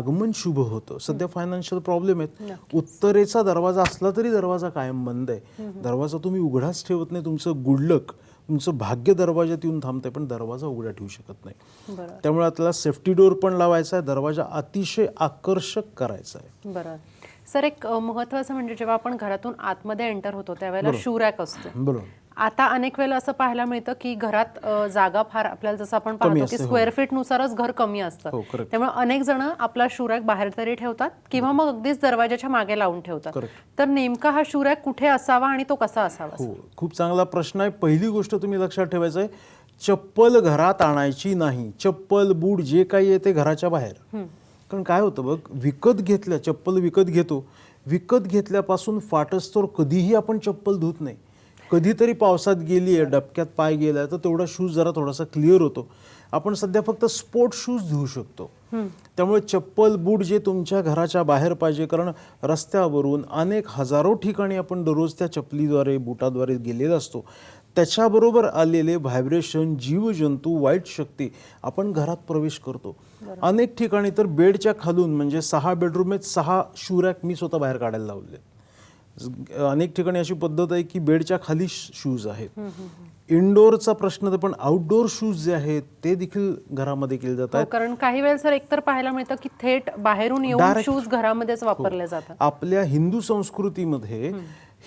आगमन शुभ होतं. सध्या फायनान्शियल प्रॉब्लेम आहेत. उत्तरेचा दरवाजा असला तरी दरवाजा कायम बंद आहे. दरवाजा तुम्ही उघडाच ठेवत नाही. तुमचं गुडलक तुमचं भाग्य दरवाजात येऊन थांबतंय पण दरवाजा उघडा ठेवू शकत नाही. त्यामुळे आपल्याला सेफ्टी डोअर पण लावायचा आहे. दरवाजा अतिशय आकर्षक करायचा आहे. बरं सर एक अ, महत्त्वाचं म्हणजे जेव्हा आपण घरातून आतमध्ये एंटर होतो त्यावेळेला शूरॅक असतो. बरोबर. आता अनेक वेळेला असं पाहायला मिळतं की घरात जागा फार आपल्याला जसं आपण पाहतो की हो. स्क्वेअर फीट नुसारच घर कमी असतं. हो. त्यामुळे अनेक जण आपला शूरॅक बाहेर तरी ठेवतात किंवा मग अगदीच दरवाजाच्या मागे लावून ठेवतात. तर नेमका हा शूरॅक कुठे असावा आणि तो कसा असावा? हो खूप चांगला प्रश्न आहे. पहिली गोष्ट तुम्ही लक्षात ठेवायचं आहे चप्पल घरात आणायची नाही. चप्पल बूट जे काही आहे ते घराच्या बाहेर. कारण काय होतं बघ विकत घेतल्या चप्पल विकत घेतो. विकत घेतल्यापासून फाटस्तोर कधीही आपण चप्पल धुत नाही. कधीतरी पावसात गेली आहे डबक्यात पाय गेला तर तेवढा शूज जरा थोडासा क्लिअर होतो. आपण सध्या फक्त स्पोर्ट शूज धुवू शकतो. त्यामुळे चप्पल बूट जे तुमच्या घराच्या बाहेर पाहिजे कारण रस्त्यावरून अनेक हजारो ठिकाणी आपण दररोज त्या चपलीद्वारे बुटाद्वारे गेलेलो असतो. त्याच्याबरोबर आलेले व्हायब्रेशन जीवजंतू वाईट शक्ती आपण घरात प्रवेश करतो. अनेक ठिकाणी तर बेडच्या खालून म्हणजे सहा बेडरूम सहा शूरॅक मी स्वतः बाहेर काढायला लावले अनेक ठिकाणी अशी पद्धत आहे की बेडच्या खाली शूज आहेत. इनडोअरचा प्रश्न तर पण आउटडोअर शूज जे आहेत ते देखील घरामध्ये केले जात हो, कारण काही वेळेस सर एकतर पाहायला मिळतं की थेट बाहेरून येऊन शूज घरामध्येच वापरले जातात. आपल्या हिंदू संस्कृतीमध्ये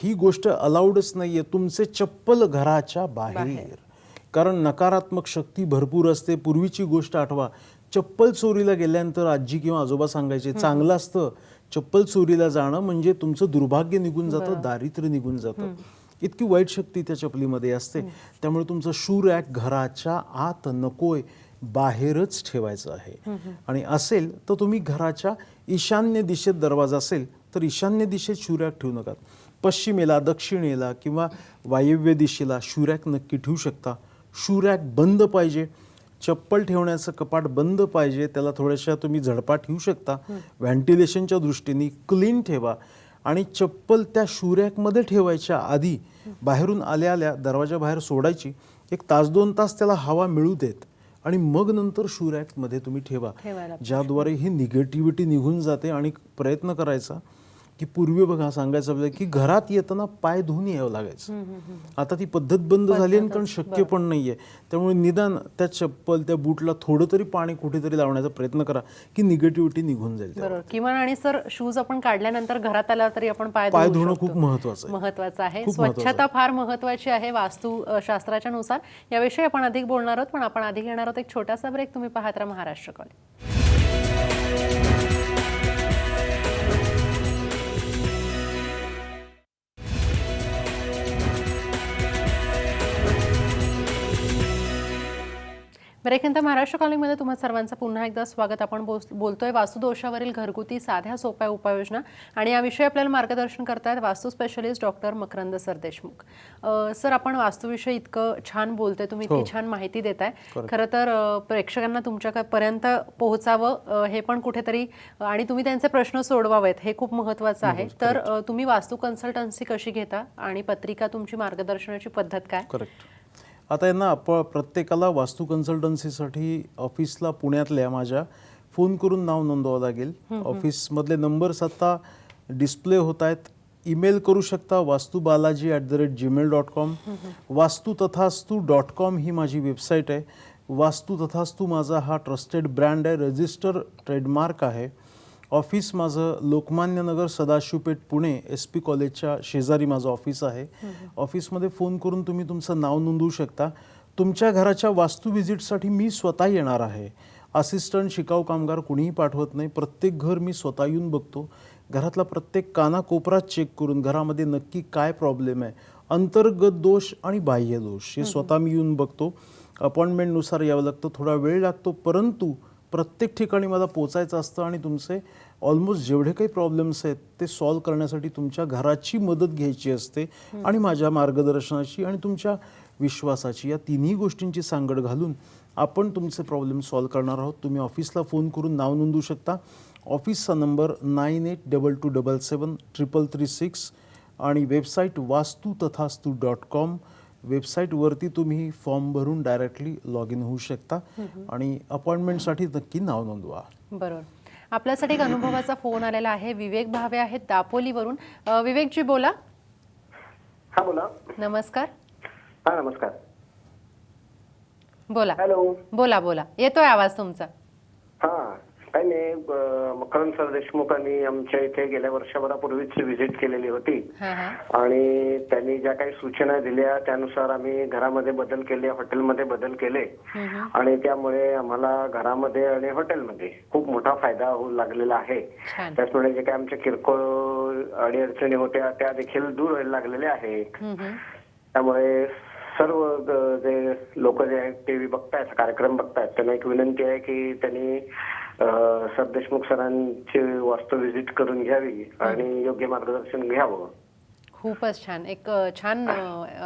ही गोष्ट अलाउडच नाहीये. तुमचे चप्पल घराच्या बाहेर. कारण नकारात्मक शक्ती भरपूर असते. पूर्वीची गोष्ट आठवा चप्पल चोरीला गेल्यानंतर आजी किंवा आजोबा सांगायचे चांगलं असतं चप्पल चोरीला जाणं म्हणजे तुमचं दुर्भाग्य निघून जातं दारिद्र्य निघून जातं. इतकी वाईट शक्ती त्या चपलीमध्ये असते. त्यामुळे तुमचं शू रॅक घराच्या आत नकोय बाहेरच ठेवायचं आहे. आणि असेल तर तुम्ही घराच्या ईशान्य दिशेत दरवाजा असेल तर ईशान्य दिशेत शूरॅक ठेवू नका. पश्चिमेला दक्षिणेला किंवा वायव्य दिशेला शूरॅक नक्की ठेवू शकता. शूरॅक बंद पाहिजे. चप्पल ठेवण्याचं कपाट बंद पाहिजे त्याला थोड्याशा तुम्ही झडपा ठेवू शकता. व्हेंटिलेशनच्या दृष्टीने क्लीन ठेवा आणि चप्पल त्या शूरॅकमध्ये ठेवायच्या आधी बाहेरून आल्या आल्या दरवाजा बाहेर सोडायची. एक तास दोन तास त्याला हवा मिळू देत आणि मग नंतर शूरॅकमध्ये तुम्ही ठेवा. ज्याद्वारे ही निगेटिव्हिटी निघून जाते आणि प्रयत्न करायचा. की पूर्वी बघा सांगायचं आपल्याला की घरात येताना पाय धुवून यावं लागायचं. आता ती पद्धत बंद झाली आणि कारण शक्य पण नाहीये. त्यामुळे निदान त्या चप्पल त्या बूटला थोडं तरी पाणी कुठेतरी लावण्याचा प्रयत्न करा की निगेटिव्हिटी निघून जाईल. बरोबर. किमान आणि सर शूज आपण काढल्यानंतर घरात आला तरी आपण पाय पाय धुणं. खूप महत्वाचं आहे. महत्वाचं आहे. स्वच्छता फार महत्वाची आहे वास्तू अ, शास्त्राच्या नुसार. याविषयी आपण अधिक बोलणार आहोत पण आपण आधी घेणार आहोत एक छोटासा ब्रेक तुम्ही पाहत राहा महाराष्ट्र कॉल ब्रेकनंतर महाराष्ट्र कॉलनीमध्ये तुम्हा सर्वांचं पुन्हा एकदा स्वागत. आपण बोलतोय वास्तुदोषावरील घरगुती साध्या सोप्या उपाययोजना आणि याविषयी आपल्याला मार्गदर्शन करतायत vastu specialist doctor Makarand sir Deshmukh. अ, सर आपण वास्तूविषयी इतकं छान बोलतोय. तुम्ही इतकी छान माहिती देताय. खरं. तर प्रेक्षकांना तुमच्यापर्यंत पोहोचावं हे पण कुठेतरी आणि तुम्ही त्यांचे प्रश्न सोडवावेत हे खूप महत्वाचं आहे. तर तुम्ही वास्तू कन्सल्टन्सी कशी घेता आणि पत्रिका तुमची मार्गदर्शनाची पद्धत काय? करेक्ट आता यांना आप प्रत्येकाला वास्तू कन्सल्टन्सीसाठी ऑफिसला पुण्यातल्या माझ्या फोन करून नाव नोंदवावं लागेल. ऑफिसमधले नंबर्स आता डिस्प्ले होत आहेत. ईमेल करू शकता Vastu Balaji at the rate Gmail dot com Vastu Tathastu dot com ही माझी वेबसाईट आहे. वास्तू तथास्तू माझा हा ट्रस्टेड ब्रँड आहे. रजिस्टर ट्रेडमार्क आहे. ऑफिस माझं लोकमान्य नगर सदाशिवपेठ पुणे एस पी कॉलेजच्या शेजारी माझं ऑफिस आहे. ऑफिसमध्ये फोन करून तुम्ही तुमचं नाव नोंदवू शकता. तुमच्या घराच्या वास्तू व्हिजिटसाठी मी स्वतः येणार आहे. असिस्टंट शिकाऊ कामगार कुणीही पाठवत नाही. प्रत्येक घर मी स्वतः येऊन बघतो. घरातला प्रत्येक कानाकोपरा चेक करून घरामध्ये नक्की काय प्रॉब्लेम आहे. अंतर्गत दोष आणि बाह्य दोष हे स्वतः मी येऊन बघतो. अपॉइंटमेंटनुसार यावं लागतं. थोडा वेळ लागतो. परंतु प्रत्येक ठिकाणी मला पोचायचं असतं आणि तुमचे ऑलमोस्ट जेवढे काही प्रॉब्लेम्स आहेत ते सॉल्व्ह करण्यासाठी तुमच्या घराची मदत घ्यायची असते आणि माझ्या मार्गदर्शनाची आणि तुमच्या विश्वासाची या तिन्ही गोष्टींची सांगड घालून आपण तुमचे प्रॉब्लेम सॉल्व्ह करणार आहोत. तुम्ही ऑफिसला फोन करून नाव नोंदवू शकता. ऑफिसचा number nine eight double two double seven triple three six आणि website Vastu Tathastu dot com वेबसाईटवरती तुम्ही फॉर्म भरून डायरेक्टली लॉग इन होऊ शकता. आणि अपॉइंटमेंटसाठी नक्की नाव नोंदवा. बरोबर. आपल्यासाठी एक अनुभवाचा फोन आलेला आहे. विवेक भावे आहेत दापोलीवरून. अ, विवेकजी बोला. हा बोला. नमस्कार. हा नमस्कार. बोला. हॅलो. बोला बोला. येतोय आवाज तुमचा? हा. काही नाही मकरंद सर देशमुखांनी आमच्या इथे गेल्या वर्षभरापूर्वीच व्हिजिट केलेली होती. हा हा. आणि त्यांनी ज्या काही सूचना दिल्या त्यानुसार आम्ही घरामध्ये बदल केले हॉटेलमध्ये बदल केले. आणि त्यामुळे आम्हाला घरामध्ये आणि हॉटेलमध्ये खूप मोठा फायदा होऊ लागलेला आहे. छान. त्याचमुळे जे काही आमच्या किरकोळ अडीअडचणी होत्या त्या देखील दूर व्हायला लागलेल्या आहेत. हम्म, हम्म. त्यामुळे सर्व ग- जे लोक जे आहेत टीव्ही बघतायत कार्यक्रम बघतायत त्यांना एक विनंती आहे की त्यांनी सर देशमुख सरांची वास्तू व्हिजिट करून घ्यावी आणि योग्य मार्गदर्शन घ्यावं. खूपच छान. एक छान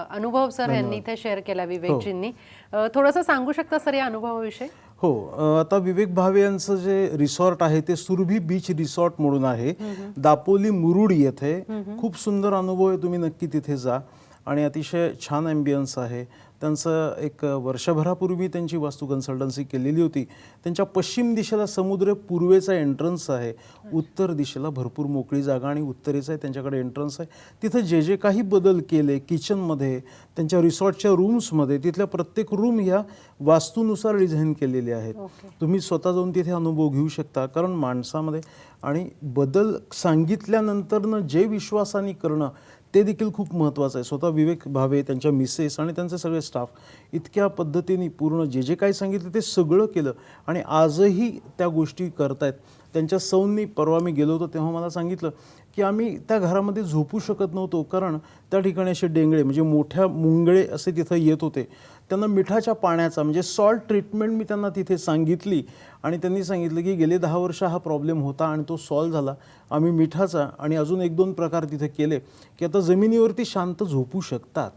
अनुभव सर यांनी इथे शेअर केला विवेकजींनी. अ, थोडंसं सांगू शकता सर या अनुभवाविषयी? हो आता विवेक भावे यांचं जे रिसॉर्ट आहे ते सुरभी बीच रिसॉर्ट म्हणून आहे. दापोली मुरुड येथे. खूप सुंदर अनुभव आहे तुम्ही नक्की तिथे जा. आणि अतिशय छान ॲम्बियन्स आहे. त्यांचं एक वर्षभरापूर्वी त्यांची वास्तू कन्सल्टन्सी केलेली होती. त्यांच्या पश्चिम दिशेला समुद्र पूर्वेचा एंट्रन्स आहे. उत्तर दिशेला भरपूर मोकळी जागा आणि उत्तरेचा आहे त्यांच्याकडे एंट्रन्स आहे. तिथं जे जे काही बदल केले किचनमध्ये त्यांच्या रिसॉर्टच्या रूम्समध्ये तिथल्या प्रत्येक रूम ह्या वास्तूनुसार डिझाईन केलेले आहेत. तुम्ही स्वतः जाऊन तिथे अनुभव घेऊ शकता. कारण माणसामध्ये आणि बदल सांगितल्यानंतरनं जे विश्वासाने करणं ते देखील खूप महत्त्वाचं आहे. स्वतः विवेक भावे त्यांच्या मिसेस आणि त्यांचे सगळे स्टाफ इतक्या पद्धतीने पूर्ण जे जे काही सांगितलं ते सगळं केलं आणि आजही त्या गोष्टी करतायत. त्यांच्या सौंनी परवा मी गेलो होतो तेव्हा मला सांगितलं की आम्ही त्या घरामध्ये झोपू शकत नव्हतो कारण त्या ठिकाणी असे डेंगळे म्हणजे मोठ्या मुंगळे असे तिथं येत होते. त्यांना मिठाच्या पाण्याचा म्हणजे सॉल्ट ट्रीटमेंट मी त्यांना तिथे सांगितली. आणि त्यांनी सांगितलं की गेले दहा वर्ष हा प्रॉब्लेम होता आणि तो सॉल्व झाला. आम्ही मिठाचा आणि अजून एक दोन प्रकार तिथे केले की आता जमिनीवरती शांत झोपू शकतात.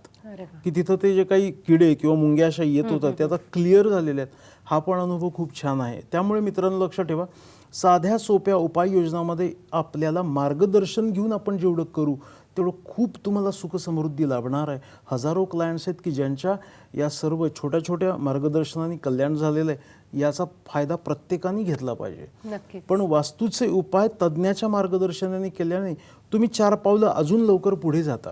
की तिथं ते जे काही किडे किंवा मुंग्या अशा येत होतात ते आता क्लिअर झालेले आहेत. हा पण अनुभव खूप छान आहे. त्यामुळे मित्रांनो लक्ष ठेवा. साध्या सोप्या उपाययोजनामध्ये आपल्याला मार्गदर्शन घेऊन आपण जेवढं करू तेवढं खूप तुम्हाला सुखसमृद्धी लाभणार आहे. हजारो क्लायंट्स आहेत की ज्यांच्या या सर्व छोट्या छोट्या मार्गदर्शनाने कल्याण झालेलं आहे याचा फायदा प्रत्येकाने घेतला पाहिजे. पण वास्तूचे उपाय तज्ज्ञाच्या मार्गदर्शनाने केल्याने तुम्ही चार पावलं अजून लवकर पुढे जाता.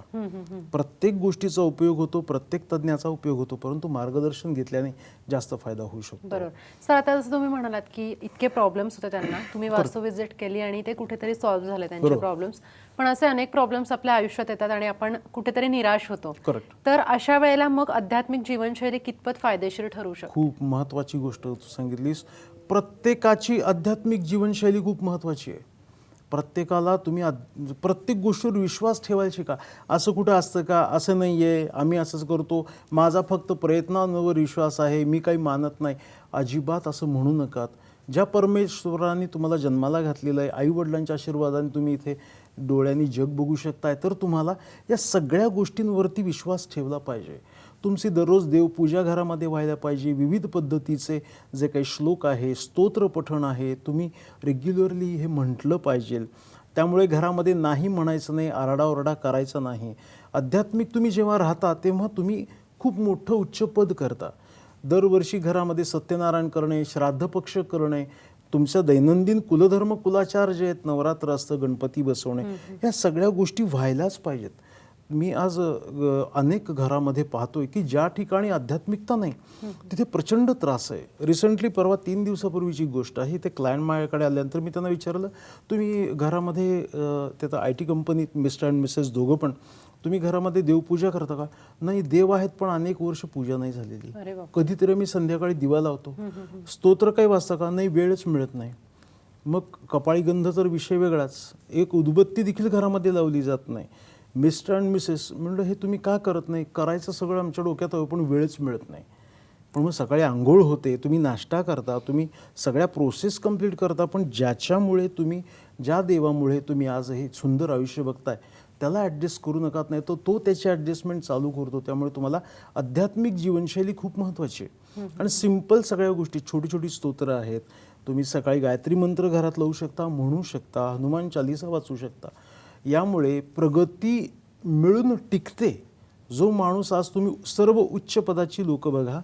प्रत्येक गोष्टीचा उपयोग होतो प्रत्येक तज्ज्ञाचा उपयोग होतो परंतु मार्गदर्शन घेतल्याने जास्त फायदा होऊ शकतो. बरोबर. सर आता जसं तुम्ही म्हणालात की इतके प्रॉब्लेम्स होते त्यांना तुम्ही वास्तू व्हिजिट केली आणि ते कुठेतरी सॉल्व्ह झाले त्यांचे. प्रॉब्लेम्स पण असे अनेक प्रॉब्लेम्स आपल्या आयुष्यात येतात आणि आपण कुठेतरी निराश होतो. करेक्ट तर अशा वेळेला मग आध्यात्मिक जीवनशैली कितपत फायदेशीर ठरू शकते? खूप महत्त्वाची गोष्ट तू सांगितलीस. प्रत्येकाची आध्यात्मिक जीवनशैली खूप महत्त्वाची आहे. प्रत्येकाला तुम्ही प्रत्येक गोष्टीवर विश्वास ठेवायचे का? असं कुठं असतं का? असं नाही आहे आम्ही असंच करतो. माझा फक्त प्रयत्नांवर विश्वास आहे. मी काही मानत नाही. अजिबात असं म्हणू नका. ज्या परमेश्वराने तुम्हाला जन्माला घातलेलं आहे आईवडिलांच्या आशीर्वादाने तुम्ही इथे डोळ्यांनी जग बघू शकताय तर तुम्हाला या सगळ्या गोष्टींवरती विश्वास ठेवला पाहिजे. तुमची दररोज देवपूजा घरामध्ये व्हायला पाहिजे. विविध पद्धतीचे जे काही श्लोक आहे स्तोत्र पठण आहे तुम्ही रेग्युलरली हे म्हटलं पाहिजे. त्यामुळे घरामध्ये नाही म्हणायचं नाही आरडाओरडा करायचा नाही. आध्यात्मिक तुम्ही जेव्हा राहता तेव्हा तुम्ही खूप मोठं उच्चपद करता. दरवर्षी घरामध्ये सत्यनारायण करणे श्राद्ध पक्ष करणे तुमच्या दैनंदिन कुलधर्म कुलाचार जे आहेत नवरात्र असतं गणपती बसवणे या सगळ्या गोष्टी व्हायलाच पाहिजेत. मी आज अनेक घरामध्ये पाहतोय की ज्या ठिकाणी आध्यात्मिकता नाही तिथे प्रचंड त्रास आहे. रिसेंटली परवा तीन दिवसापूर्वीची गोष्ट आहे ते क्लायंट माझ्याकडे आल्यानंतर मी त्यांना विचारलं तुम्ही घरामध्ये तिथं आय टी कंपनीत मिस्टर अँड मिसेस दोघं पण तुम्ही घरामध्ये देवपूजा करता का? नाही देव आहेत पण अनेक वर्ष पूजा नाही झालेली. कधीतरी मी संध्याकाळी दिवा लावतो. स्तोत्र काही वाचता का? नाही वेळच मिळत नाही. मग कपाळी गंध तर विषय वेगळाच. एक उदबत्ती देखील घरामध्ये लावली जात नाही. मिस्टर अँड मिसेस म्हणलं हे तुम्ही का करत नाही? करायचं सगळं आमच्या डोक्यात हवं पण वेळच मिळत नाही. पण मग सकाळी आंघोळ होते तुम्ही नाश्ता करता तुम्ही सगळ्या प्रोसेस कंप्लीट करता पण ज्याच्यामुळे तुम्ही ज्या देवामुळे तुम्ही आज हे सुंदर आयुष्य बघताय त्याला ॲडजस्ट करू नका नाही. तर तो त्याची ॲडजस्टमेंट चालू करतो. त्यामुळे तुम्हाला आध्यात्मिक जीवनशैली खूप महत्त्वाची आहे. आणि सिंपल सगळ्या गोष्टी छोटी छोटी स्तोत्र आहेत. तुम्ही सकाळी गायत्री मंत्र घरात लावू शकता म्हणू शकता हनुमान चालिसा वाचू शकता. यामुळे प्रगती मिळून टिकते. जो माणूस आज तुम्ही सर्व उच्च पदाची लोक बघा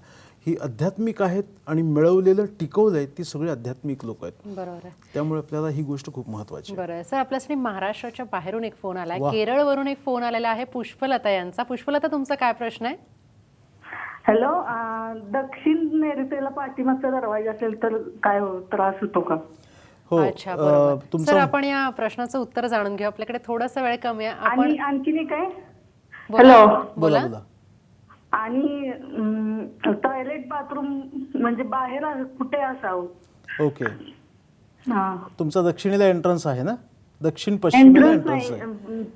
ही आध्यात्मिक आहेत आणि मिळवलेलं टिकवलं आहे ती सगळी आध्यात्मिक लोक आहेत. बरोबर आहे. त्यामुळे आपल्याला ही गोष्ट खूप महत्वाची आहे. बरं आहे. सर आपल्यासाठी महाराष्ट्राच्या बाहेरून एक फोन आलाय. केरळवरून एक फोन आलेला आहे पुष्पलता यांचा. पुष्पलता तुमचा काय प्रश्न आहे? हॅलो दक्षिण नेरतेला पाठीमागचा दरवाजा असेल तर काय हो- त्रास होतो का? हो अच्छा अ, बरोबर. सर तुमचा आपण या प्रश्नाचं उत्तर जाणून घेऊ. आपल्याकडे थोडासा वेळ कमी आहे. आपण आणि आणखीन एक आहे? बोला. हॅलो बोला बोला. बोला. आणि टॉयलेट बाथरूम म्हणजे बाहेर अस- कुठे असावं? ओके. हा. तुमचा दक्षिणेला एंट्रन्स आहे ना? दक्षिण पश्चिमेला एंट्रन्स एंट्रन्स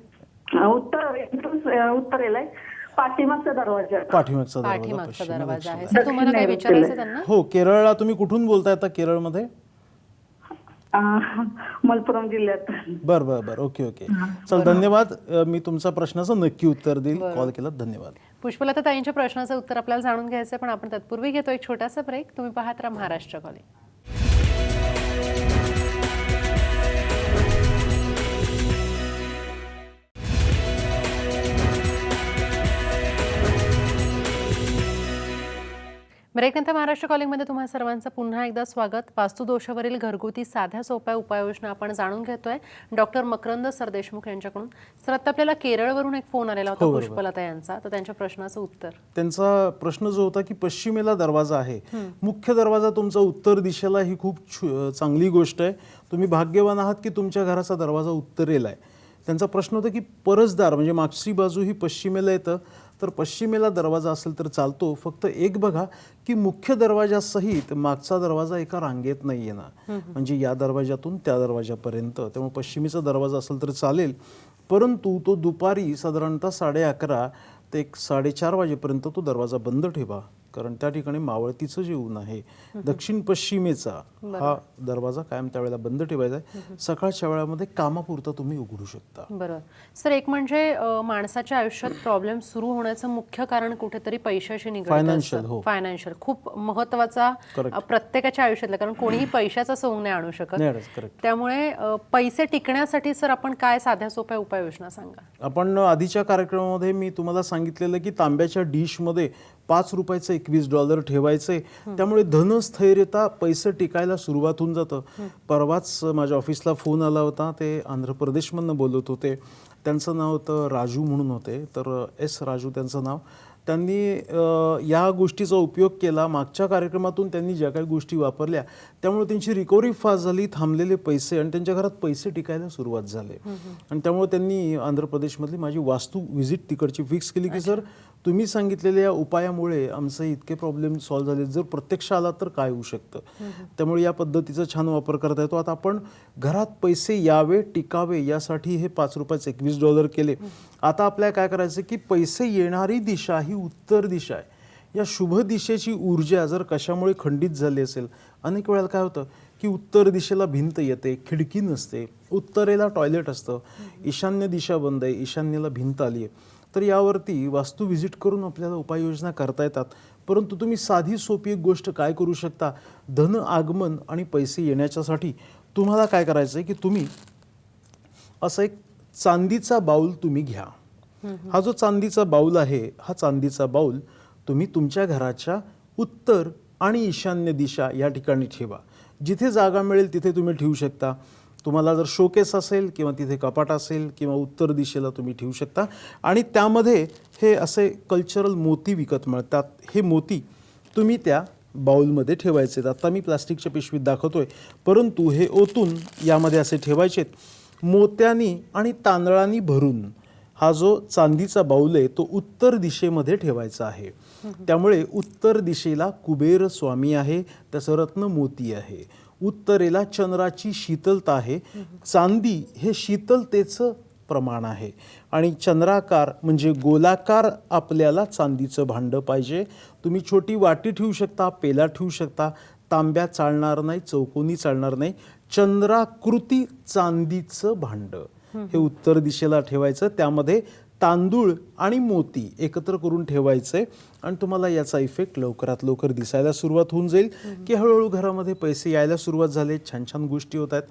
आहे. उत्तर एंट्रन्स उत्तरेला आहे. पाठीमागचा दरवाजा. पाठीमागचा दरवाजा पाठीमागचा पश्चिमेला दरवाजा आहे. सर तुम्हाला काय दक्षिण विचारायचं नैऋत्येला. त्यांना? हो केरळला तुम्ही कुठून बोलताय आता केरळमध्ये? मलपुरम जिल्ह्यात. बर बर बर. Okay okay. चल धन्यवाद. अ, मी तुमच्या प्रश्नाचं नक्की उत्तर देईल. कॉल केला धन्यवाद. पुष्पलता ताईंच्या प्रश्नाचं उत्तर आपल्याला जाणून घ्यायचं आहे, पण आपण तत्पूर्वी घेतो एक छोटासा ब्रेक. तुम्ही पाहत राहा महाराष्ट्र कॉलेज ब्रेकनंतर महाराष्ट्र कॉलिंगमध्ये तुम्हा सर्वांचं पुन्हा एकदा स्वागत. वास्तुदोषावरील घरगुती साध्या सोप्या उपाययोजना आपण जाणून घेतोय. डॉक्टर मकरंद सरदेशमुख यांच्याकडून. सर आता आपल्याला केरळवरून एक फोन आलेला होता पुष्पलता यांचा. तर त्यांच्या प्रश्नाचं उत्तर. त्यांचा प्रश्न जो होता की पश्चिमेला दरवाजा आहे. मुख्य दरवाजा तुमचा उत्तर दिशेला ही खूप चांगली गोष्ट आहे. तुम्ही भाग्यवान आहात की तुमच्या घराचा दरवाजा उत्तरेला आहे. त्यांचा प्रश्न होता की परसदार म्हणजे मागची बाजू ही पश्चिमेला येतं तर पश्चिमेला दरवाजा असेल तर चालतो. फक्त एक बघा की मुख्य दरवाजासहित मागचा दरवाजा एका रांगेत नाही ना. म्हणजे या दरवाजातून त्या दरवाजापर्यंत त्यामुळे पश्चिमेचा दरवाजा असेल तर चालेल. परंतु तो दुपारी साधारणतः साडे अकरा ते एक साडेचार वाजेपर्यंत तो दरवाजा बंद ठेवा. कारण त्या ठिकाणी मावळतीचं जे ऊन आहे दक्षिण पश्चिमेचा हा दरवाजा कायम त्यावेळेला बंद ठेवायचा आहे. सकाळच्या वेळामध्ये कामापुरता तुम्ही उघडू शकता. बरोबर. सर एक म्हणजे माणसाच्या आयुष्यात प्रॉब्लेम सुरू होण्याचं मुख्य कारण कुठेतरी पैशाशी Financial, निगडित हो. फायनान्शियल खूप महत्त्वाचा प्रत्येकाच्या आयुष्यातला कारण कोणीही पैशाचा सोंग नाही आणू शकत. त्यामुळे पैसे टिकण्यासाठी सर आपण काय साध्या सोप्या उपाययोजना सांगा? आपण आधीच्या कार्यक्रमामध्ये मी तुम्हाला सांगितलेलं की तांब्याच्या डिशमध्ये पाच रुपयाचं एकवीस डॉलर ठेवायचे त्यामुळे धनस्थैर्यता पैसे टिकायला सुरुवात होऊन जातं. परवाच माझ्या ऑफिसला फोन आला होता. ते आंध्र प्रदेशमधनं बोलत होते. त्यांचं नाव होतं राजू म्हणून होते. तर एस राजू त्यांचं नाव. त्यांनी या गोष्टीचा उपयोग केला. मागच्या कार्यक्रमातून त्यांनी ज्या काही गोष्टी वापरल्या त्यामुळे त्यांची रिकव्हरी फास्ट झाली थांबलेले पैसे आणि त्यांच्या घरात पैसे टिकायला सुरुवात झाले. आणि त्यामुळे त्यांनी आंध्र प्रदेशमधली माझी वास्तू व्हिजिट तिकडची फिक्स केली की सर तुम्ही सांगितलेल्या या उपायामुळे आमचे इतके प्रॉब्लेम सॉल्व्ह झाले. जर प्रत्यक्ष आला तर काय होऊ शकतं? त्यामुळे या पद्धतीचा छान वापर करता येतो. आता आपण घरात पैसे यावे टिकावे यासाठी हे पाच रुपयाचे एकवीस डॉलर केले. आता आपल्याला काय करायचं की पैसे येणारी दिशा ही उत्तर दिशा आहे. या शुभ दिशेची ऊर्जा जर कशामुळे खंडित झाली असेल अनेक वेळेला काय होतं की उत्तर दिशेला भिंत येते खिडकी नसते उत्तरेला टॉयलेट असतं. ईशान्य दिशा बंद आहे ईशान्येला भिंत आली आहे. तर यावरती वास्तू व्हिजिट करून आपल्याला उपाययोजना करता येतात. परंतु तुम्ही साधी सोपी एक गोष्ट काय करू शकता? धन आगमन आणि पैसे येण्याच्यासाठी तुम्हाला काय करायचं आहे की तुम्ही असं एक चांदीचा बाऊल तुम्ही घ्या. हा जो चांदीचा बाऊल आहे हा चांदीचा बाऊल तुम्ही तुमच्या घराच्या उत्तर आणि ईशान्य दिशा या ठिकाणी ठेवा. जिथे जागा मिळेल तिथे तुम्ही ठेवू शकता. तुम्हाला जर शोकेस असेल किंवा तिथे कपाट असेल किंवा उत्तर दिशेला तुम्ही ठेवू शकता. आणि त्यामध्ये हे असे कल्चरल मोती विकत मिळतात. हे मोती तुम्ही त्या बाउलमध्ये ठेवायचे. आता मी प्लास्टिकच्या पिशवीत दाखवतोय. परंतु हे ओतून यामध्ये असे ठेवायचेत मोत्यांनी आणि तांदळांनी भरून हा जो चांदीचा बाऊल आहे तो उत्तर दिशेमध्ये ठेवायचा आहे. त्यामुळे उत्तर दिशेला कुबेर स्वामी आहे. त्याचं रत्न मोती आहे. उत्तरेला चंद्राची शीतलता आहे. चांदी हे शीतलतेचं प्रमाण आहे. आणि चंद्राकार म्हणजे गोलाकार आपल्याला चांदीचं भांडं पाहिजे. तुम्ही छोटी वाटी ठेवू शकता पेला ठेवू शकता. तांब्या चालणार नाही चौकोनी चालणार नाही. चंद्राकृती चांदीचं भांडं. हे उत्तर दिशेला ठेवायचं. त्यामध्ये तांदूळ आणि मोती एकत्र करून ठेवायचे आणि तुम्हाला याचा इफेक्ट लवकरात लवकर दिसायला सुरुवात होऊन जाईल. की हळूहळू घरामध्ये पैसे यायला सुरुवात झाले छान छान गोष्टी होत आहेत.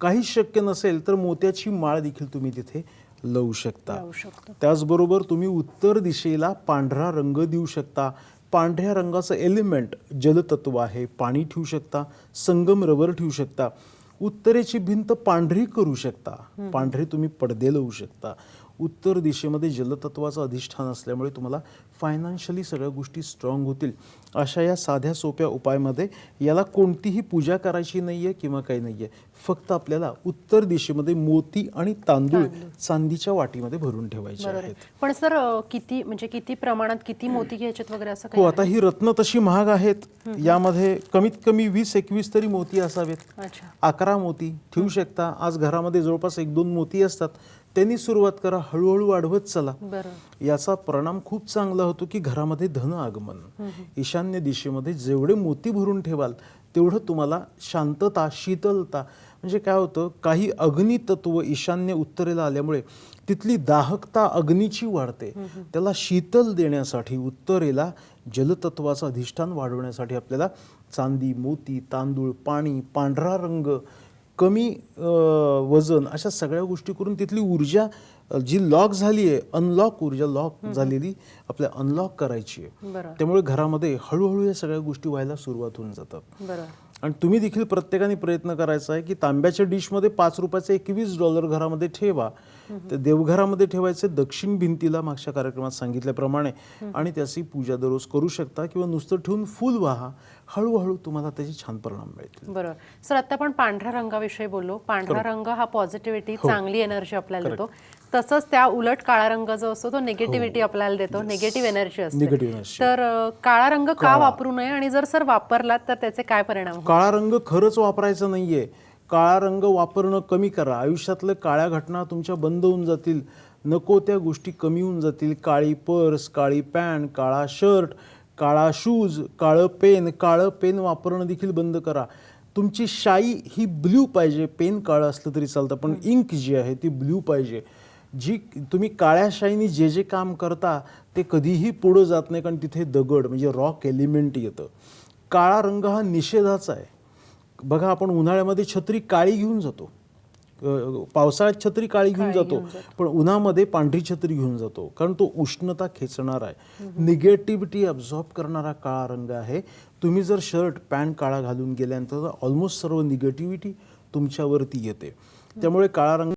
काही शक्य नसेल तर मोत्याची माळ देखील तुम्ही तिथे लावू शकता. लावू शकतो. त्याचबरोबर तुम्ही उत्तर दिशेला पांढरा रंग देऊ शकता. पांढऱ्या रंगाचं एलिमेंट जलतत्व आहे पाणी ठेवू शकता संगम रबर ठेवू शकता. उत्तरेची भिंत पांढरी करू शकता. पांढरे तुम्ही पडदे लावू शकता. उत्तर दिशेमध्ये जलतत्वाचं अधिष्ठान असल्यामुळे तुम्हाला फायनान्शियली सगळ्या गोष्टी स्ट्रॉंग होतील. अशा या साध्या सोप्या उपायामध्ये याला कोणतीही पूजा करायची नाही आहे किंवा काही नाही आहे फक्त आपल्याला उत्तर दिशेमध्ये मोती आणि तांदूळ चांदीच्या वाटीमध्ये भरून ठेवायचे आहेत. पण सर किती म्हणजे किती प्रमाणात किती मोती घ्यायचेत वगैरे असं हो आता ही रत्न तशी महाग आहेत. यामध्ये कमीत कमी वीस एकवीस तरी मोती असावेत. अकरा मोती ठेवू शकता. आज घरामध्ये जवळपास एक दोन मोती असतात. त्यांनी सुरुवात करा हळूहळू वाढवत चला. याचा परिणाम खूप चांगला होतो की घरामध्ये धन आगमन. ईशान्य दिशेमध्ये जेवढे मोती भरून ठेवाल तेवढं तुम्हाला शांतता शीतलता म्हणजे काय होतं काही अग्नी तत्व ईशान्य उत्तरेला आल्यामुळे तिथली दाहकता अग्नीची वाढते. त्याला शीतल देण्यासाठी उत्तरेला जलतत्वाचं अधिष्ठान वाढवण्यासाठी आपल्याला चांदी मोती तांदूळ पाणी पांढरा रंग कमी वजन अशा सगळ्या गोष्टी करून तिथली ऊर्जा जी लॉक झाली आहे अनलॉक ऊर्जा लॉक झालेली आपल्या अनलॉक करायची आहे. त्यामुळे घरामध्ये हळूहळू या सगळ्या गोष्टी व्हायला सुरुवात होऊन जातात. आणि तुम्ही देखील प्रत्येकाने प्रयत्न करायचा आहे की तांब्याच्या डिशमध्ये पाच रुपयाचे एकवीस डॉलर घरामध्ये ठेवा. ते देवघरामध्ये ठेवायचे दक्षिण भिंतीला मागच्या कार्यक्रमात सांगितल्याप्रमाणे. आणि त्याची पूजा दररोज करू शकता किंवा नुसतं ठेवून फुल व्हा. हळूहळू तुम्हाला त्याचे छान परिणाम मिळतील. बरोबर. सर आता आपण पांढऱ्या रंगाविषयी बोललो. पांढरा रंग हा पॉझिटिव्हिटी हो. चांगली एनर्जी आपल्याला देतो. तसंच त्या उलट काळा रंग जो असतो तो निगेटिव्हिटी आपल्याला देतो. निगेटिव्ह एनर्जी असते. तर काळा रंग का वापरू नये? आणि जर सर वापरलात तर त्याचे काय परिणाम? काळा रंग खरंच वापरायचा नाहीये. काळा रंग वापरणं कमी करा. आयुष्यातल्या काळ्या घटना तुमच्या बंद होऊन जातील. नको त्या गोष्टी कमी होऊन जातील. काळी पर्स काळी पॅन्ट काळा शर्ट काळा शूज काळं पेन काळं पेन वापरणं देखील बंद करा. तुमची शाई ही ब्ल्यू पाहिजे. पेन काळं असलं तरी चालतं पण इंक जी आहे ती ब्ल्यू पाहिजे. जी तुम्ही काळ्या शाईनी जे जे काम करता ते कधीही पुढं जात नाही कारण तिथे दगड म्हणजे रॉक एलिमेंट येतं. काळा रंग हा निषेधाचा आहे. बघा आपण उन्हाळ्यामध्ये छत्री काळी घेऊन जातो. पावसाळ्यात छत्री काळी घेऊन जातो. पण उन्हामध्ये पांढरी छत्री घेऊन जातो. कारण तो उष्णता खेचणार आहे. निगेटिव्हिटी अब्झॉर्ब करणारा काळा रंग आहे. तुम्ही जर शर्ट पॅन्ट काळा घालून गेल्यानंतर ऑलमोस्ट सर्व निगेटिव्हिटी तुमच्यावरती येते. त्यामुळे काळा रंग